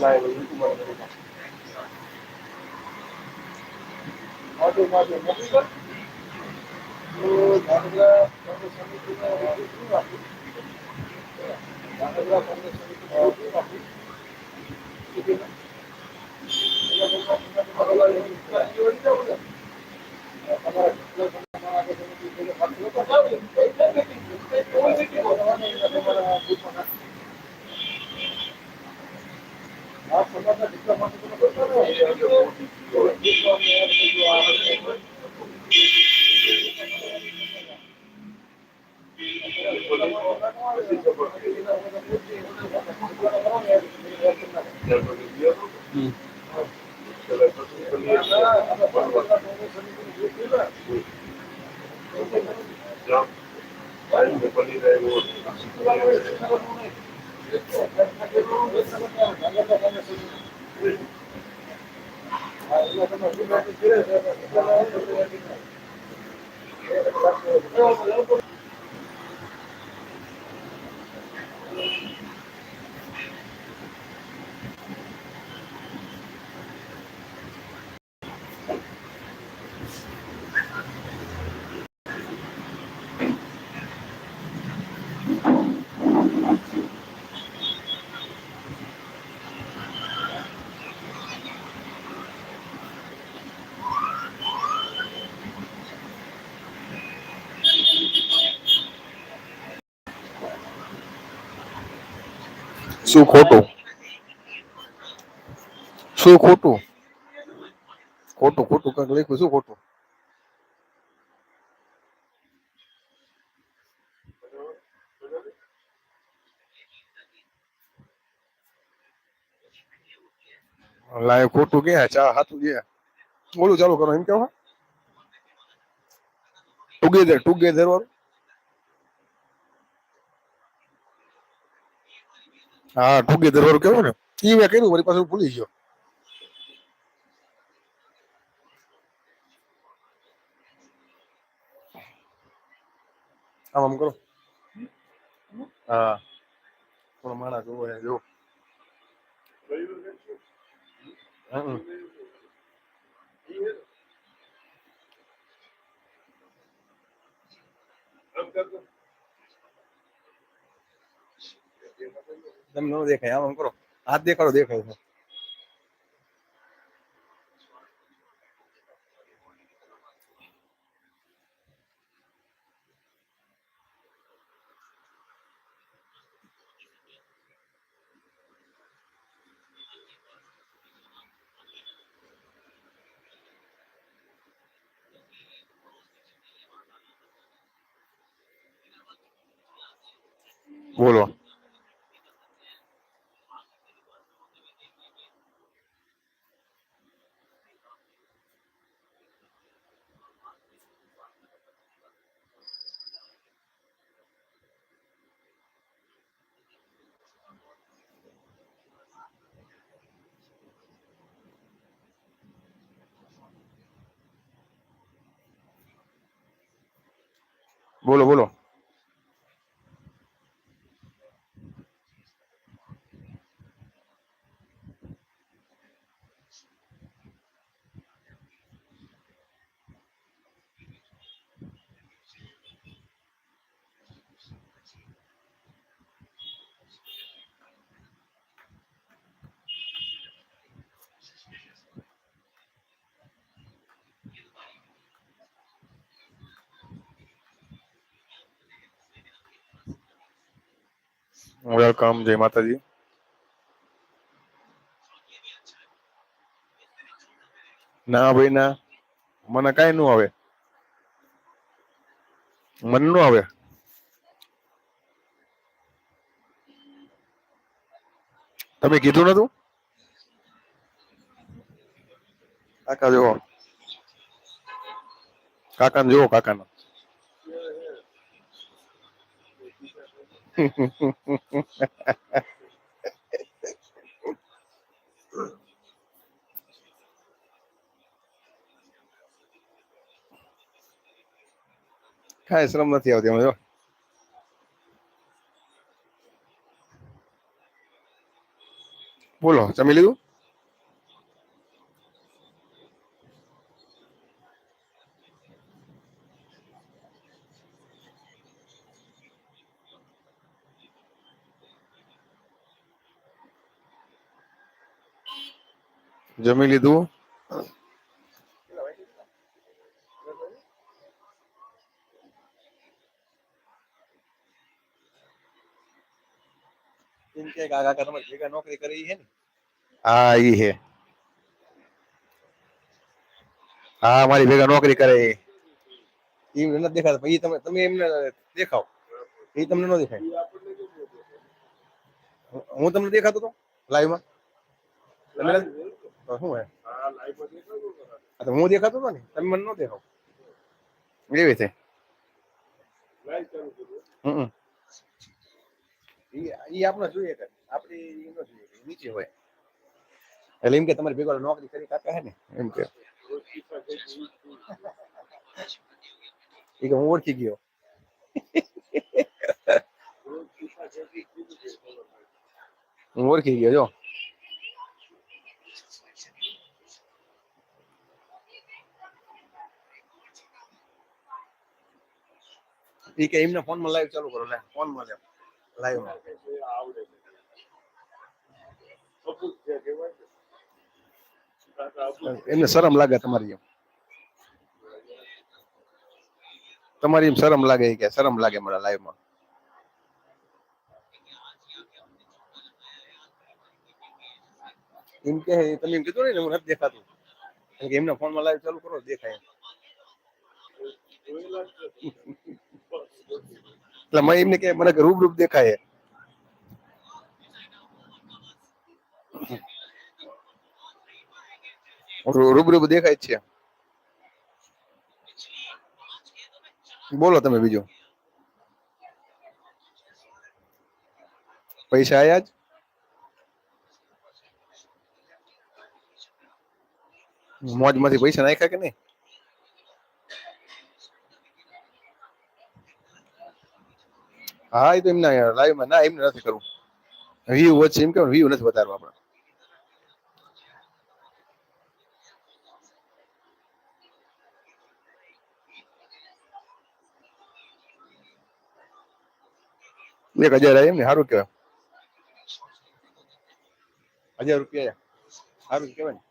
này mình cũng mình nói chung là mình không không bỏ lỡ những video ¿Qué es eso? ¿Qué es eso? શું ખોટું શું ખોટું ખોટું ખોટું કંઈક લખ્યું શું ખોટું લાય ખોટું ક્યાં ચા હાથું ગયા બોલું ચાલુ કરો એમ કેવો ટુગેધર ટુગેધર વાળું હા ટુગેધર વાળું કેવું ને એ મેં કર્યું, મારી પાસે ભૂલી ગયો. આમ આમ કરો. હા. થોડો માણસ જોવો છે જો હમ. તમને ન દેખાય આમ કરો. હાથ દેખાડો દેખાય બોલો બોલો બોલો. વેલકમ જય માતાજી ના ભાઈ, ના. મને કઈ નું આવે. મનનું આવે. તમે કીધું નતું? કાકા, જુઓ. કાકા જુઓ કાકા Hai, selamat ya, Tiamat. Pulau, sambil itu. જમી લીધું? નોકરી કરી છે ને? હા ઈ હે હા મારી ભેગા નોકરી કરે. એ નથી દેખાતા પણ તમે તમે એમને દેખાવ. એ તમને ન દેખાય. હું તમને દેખાતો તો લાઈવમાં તમે નથી? તો શું હે આ તો હું દેખાતો હતો ને? તમે મને ન દેખાવ. એવી રીતે હમ આપણે જોઈએ કે આપણે ઈ જોઈએ નીચે હોય. એટલે એમ કે તમારી ભેગો નોકરી કરી કાકા હે ને? એમ કે હું ઓળખી ગયો. હું ઓળખી ગયો જો. ઈ કે એમને ફોનમાં લાઈવ ચાલુ કરો, લે ફોનમાં લે લાઈવ એમને શરમ લાગે તમારી એમ. તમારી એમ શરમ લાગે કે, શરમ લાગે મારા લાઈવમાં. એમ કે, તમે એમ કીધું ને હું નથી દેખાતું. એમના ફોનમાં લાઈવ ચાલુ કરો, દેખાય એટલે મેં એમને કે મને કે રૂબરૂપ દેખાય રૂ- રૂબરૂપ દેખાય જ છે બોલો તમે બીજું પૈસા આયા જ મોજ માંથી પૈસા નાખ્યા કે નહીં હા, એ તો એમના લાઈવમાં ના, એમને નથી કરવું. વ્યૂ વચ્ચે એમ કે વ્યૂ નથી વધારવા આપણે. એક હજાર એમ ને સારું કહેવાય. હજાર રૂપિયા સારું કહેવાય ને.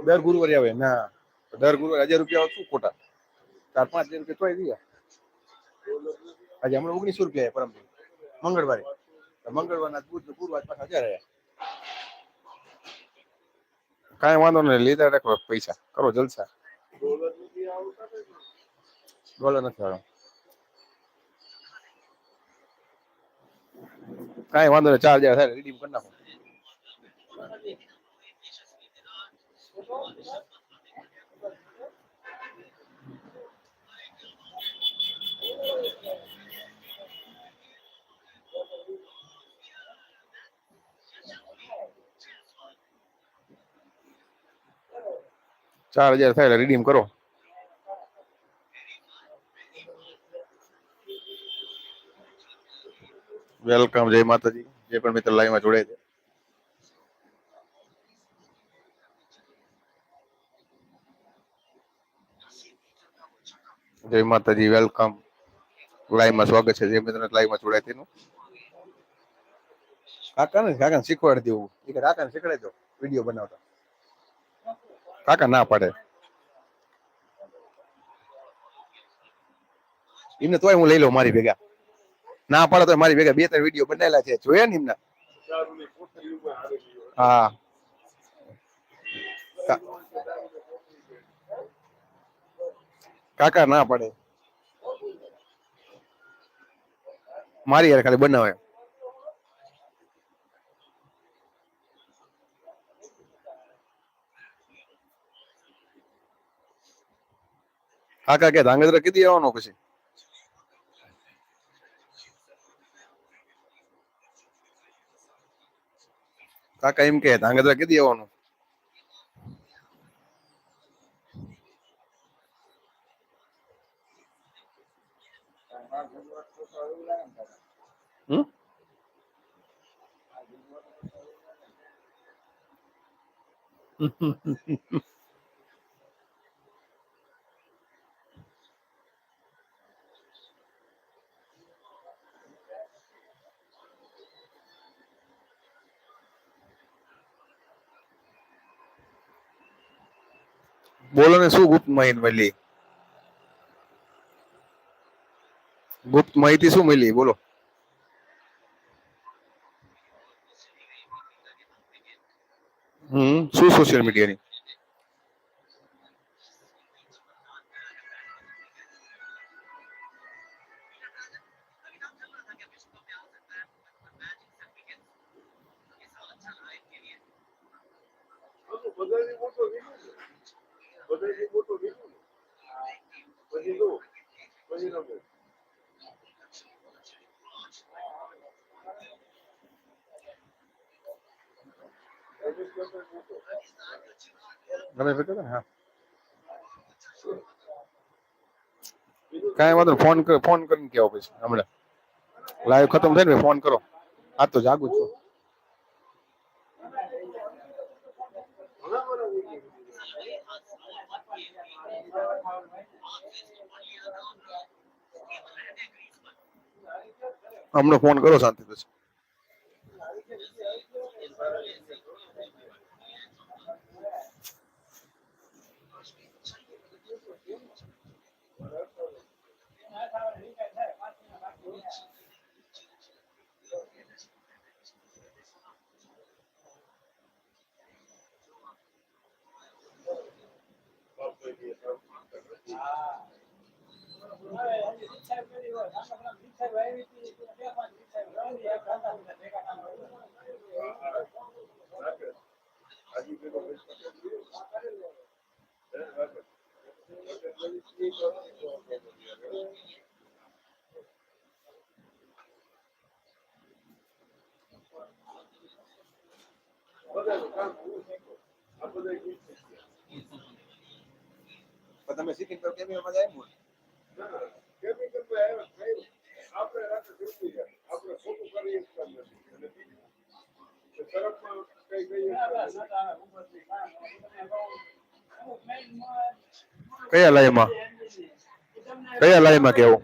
દર ગુરુવારે આવે, ના. દર ગુરુવારે હજાર રૂપિયા આવે શું ખોટા? ચાર પાંચ હજાર રૂપિયા તોય દઈએ આજે હમણાં ઓગણીસો રૂપિયા પરમ મંગળવારે. મંગળવારના બુધ ગુરુવાર પાછા હજાર આવ્યા? કાંઈ વાંધો નહીં, લીધા રાખો પૈસા. કરો જલસા. ડોલર નથી આવ્યો કાંઈ વાંધો નહીં ચાર હજાર થાય રીડીમ કરી નાખો. ચાર હજાર થાય એટલે redeem કરો. વેલકમ જય માતાજી. જે પણ મિત્ર લાઈવમાં જોડાય છે. જય માતાજી વેલકમ લાઈવમાં સ્વાગત છે. જે મિત્ર લાઈવમાં જોડાય તેનું. કાકા ને કાકા શીખવાડી દેવું. એ કે કાકા ને શીખવાડી દો. વીડિયો બનાવતા. કાકા ના પાડે. એમને તોય હું લઈ લઉં મારી ભેગા. ના પાડે તો મારી ભેગા. બે ત્રણ વીડિયો બનાવેલા છે. જોયા ને એમના? હા. કાકા ના પાડે. મારી યાર ખાલી બનાવે. Acá qué tan que tío o no, pues sí. Acá en qué tan que tío o no. ¿Mm? બોલો ને શું ગુપ્ત માહિતી મળી? ગુપ્ત માહિતી શું મળી? બોલો. હમ, શું સોશિયલ મીડિયાની બધાથી મોટો વિનુ છે. બધાથી મોટો વિનુ છે. પછી લો પછી રમે રમેશ કરતા મોટો. તમે ભેગા હતા ને? હા વિનુ કાંઈ વાંધો નહીં. ફોન કર ફોન કરીને કેવો પછી હમણાં લાઈવ ખતમ થાય ને ફોન કરો આ તો જાગું જ છું હમણાં ફોન કરો શાંતિ ગયા. તમે શીખીને તો કેમ કેમિકલમાં આવ્યા થયું. આપણે રાતે જોઈ જાય. આપણે ખોટું કરીએ તરફ કઈ કઈ કયા લાઈવમાં કયા લાઈવમાં કેવું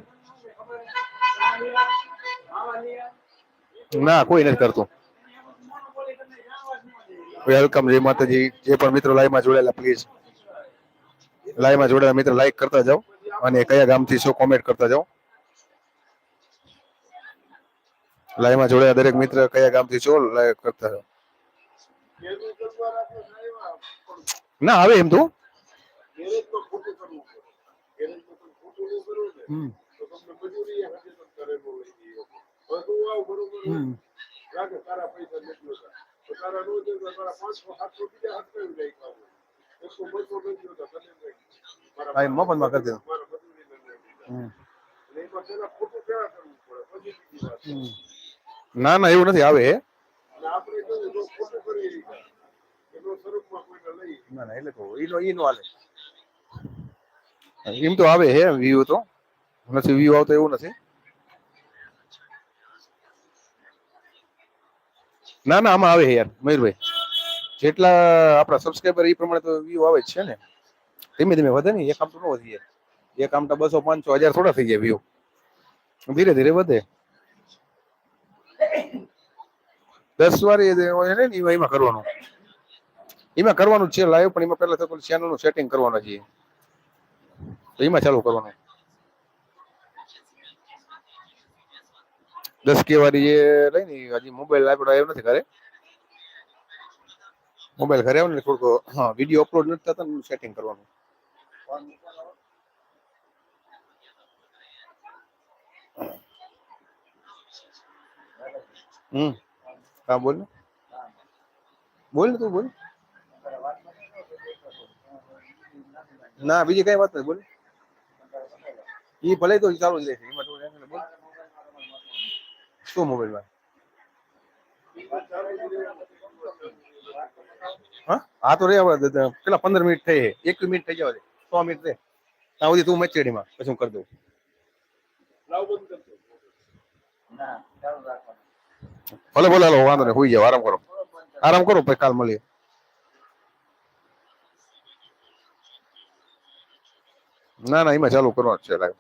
ના, કોઈ નથી કરતું. વેલકમ જય માતાજી. જે પણ મિત્રો લાઈવમાં જોડાયેલા પ્લીઝ લાઈવમાં જોડાયેલા મિત્રો લાઈક કરતા જાઓ અને કયા ગામથી શું કોમેન્ટ કરતા જાઓ. લાઈવમાં જોડાયેલા દરેક મિત્ર કયા ગામથી છો લાઈક કરતા જાઓ. ના, આવે એમ તો. હમ. લાગે તારા પૈસા હોતા. તો તારા નો તો તારા પાંચસો સાતસો બીજા હાથમાં એવું રાખ્યા હોય. એકસો બસો નથી હોતા, તને એમ લાગે. મારા હા, એ મફતમાં કરી. હમ. ક્યાં હમ. ના ના એવું નથી આવે લઈ ના ના એટલે કહું ઈનો ઈનો હાલે એમ તો આવે હે વ્યૂ તો. નથી વ્યૂ આવતો એવું નથી. ના ના, આમાં આવે યાર, મયુરભાઈ. જેટલા આપણા સબસ્ક્રાઈબર એ પ્રમાણે તો વ્યૂ આવે જ છે ને. ધીમે ધીમે વધે ને, એક તો ન વધી જાય એક તો બસો પાંચસો, હજાર થોડા થઈ જાય વ્યૂ ધીરે ધીરે વધે. દસ વાર એમાં કરવાનું. એમાં કરવાનું છે લાઈવ પણ એમાં પહેલા તો ચેનલનું સેટિંગ કરવાનું છે. તો એમાં ચાલુ કરવાનું દસ કે વાળી જે લઈ ને ઈ હજી મોબાઈલ આપણો આવ્યો નથી ઘરે મોબાઈલ ઘરે આવે ને એટલે થોડુંક હા વિડીયો અપલોડ નથી થતા ને સેટિંગ કરવાનું હમ હા બોલ ને બોલ ને તું બોલ ના બીજી કઈ વાત નથી બોલ એ ભલે તો ચાલુ જ રહેશે. એમાં થોડું ટેન્શન બોલ. શું મોબાઈલમાં હા? હા, તો રે કેટલા? પંદર મિનિટ થઈ એક મિનિટ થઈ જવા સો મિનિટ રે. ત્યાં સુધી તું મેચડીમાં પછી હું કરી દઉં. ભલે ભલે, હલો, વાંધો નહીં. હોઈ જાવ આરામ કરો. આરામ કરો પછી કાલ મળીએ. ના ના, એમાં ચાલુ કરવાનું છે લાઈવ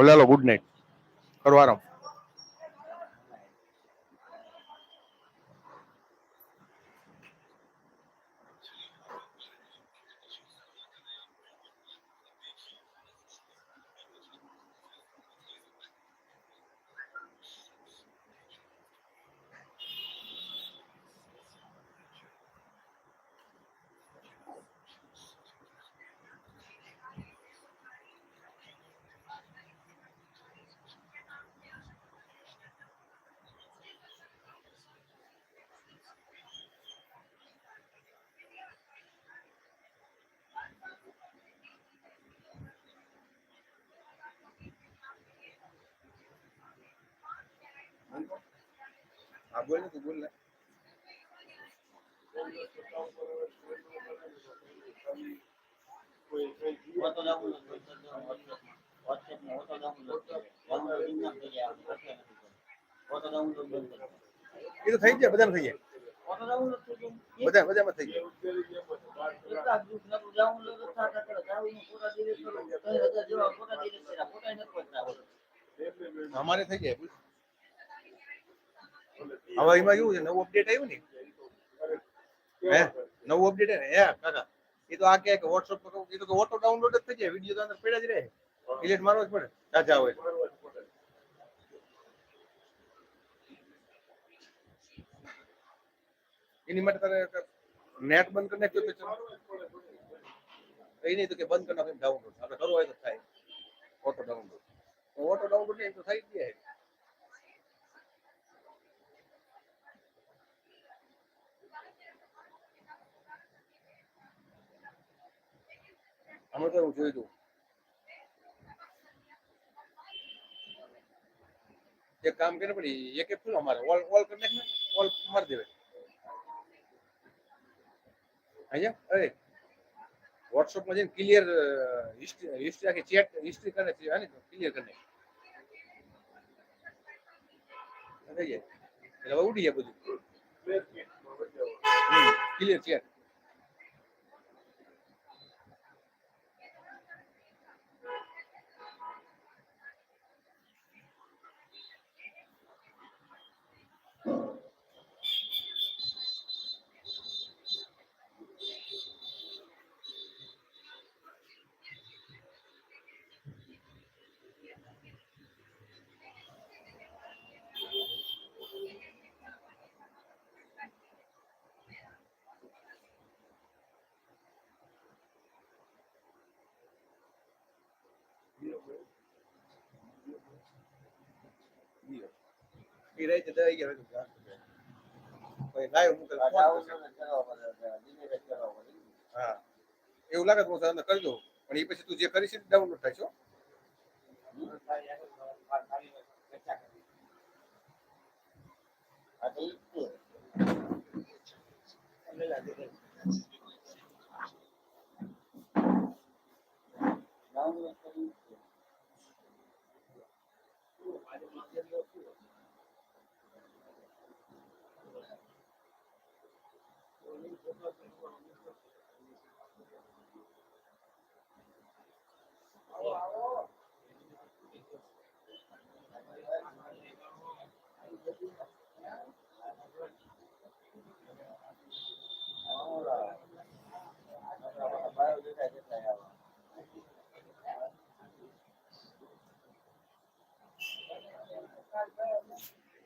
હાલો ગુડ નાઇટ કરો આરામ હા બોલ ને તું બોલ ને ફોટો ડાઉનલોડ કરજો WhatsApp માં ફોટો ડાઉનલોડ કરો ડાઉનલોડ ઇન્ના થઈ જાય ડાઉનલોડ બંધ કરો એ તો થઈ જાય બધા થઈ ગયા એકાદ ગ્રુપ નકરું ડાઉનલોડ જ થતા કરે દારૂનો ફોટા ડિલીટ કરો ત્રણ હજાર જેવા ફોટા ડિલીટ કર્યા ફોટા નથી બચતા હવે. અમારે થઈ બોલ. હવે એમાં કેવું છે નવું અપડેટ આવ્યું ને હે નવું અપડેટ હે ને હે કાકા એ તો આ કહે કે વોટ્સઅપ પર કહું, એ તો ઓટો ડાઉનલોડ જ થઈ જાય વિડીયો તો અંદર પડ્યા જ રહે ડિલીટ મારવો જ પડે તાજા હોય એની માટે તારે નેટ બંધ કરી નાખ્યો તો ચાલો. એ નહીં તો કે બંધ કરી નાખો ડાઉનલોડ આપણે કરવું હોય તો થાય ઓટો ડાઉનલોડ ઓટો ડાઉનલોડ નહીં તો થઈ જ જાય અમે તો એવું જોયું હતું એક કામ કરે પડી એક એક ફૂલ અમારે ઓલ ઓલ કરી નાખ ને ઓલ મારી દેવે અહીંયા અરે વોટ્સઅપમાં જઈને ક્લિયર હિસ્ટ્રી હિસ્ટ્રી આખી ચેટ હિસ્ટ્રી કરે છે ને ક્લિયર કરી નાખ થઈ જાય એટલે હવે ઉડી જાય બધું ક્લિયર ચેટ એ છે દઈ ગયા. કોઈ લાઈવ મૂકેલ હા. એવું લાગે તો હું તને કરી દઉં. પણ એ પછી તું જે કરીશ ડાઉનલોડ થાય છે આ તો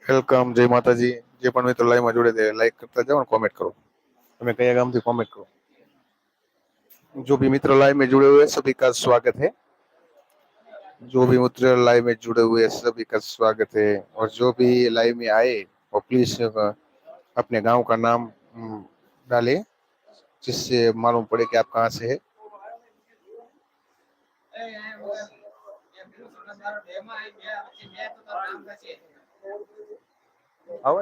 વેલકમ જય માતાજી જે પણ મિત્રો લાઈવમાં જોડે તે લાઈક કરતા જાઓ કોમેન્ટ કરો તમે કયા ગામથી કોમેન્ટ કરો जो भी मित्र लाइव में जुड़े हुए हैं सभी का स्वागत है जो भी मित्र लाइव में जुड़े हुए हैं सभी का स्वागत है और जो भी लाइव में आए वो प्लीज अपने गांव का नाम हम्म, डालें जिससे मालूम पड़े कि आप कहाँ से है आओ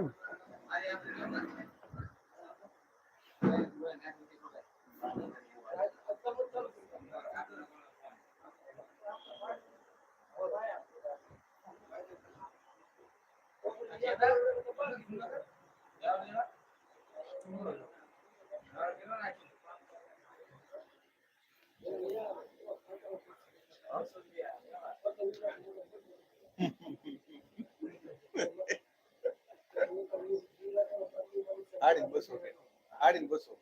I didn't whistle. in Busso.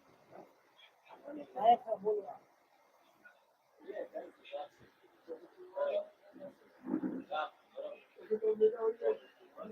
સારી વાત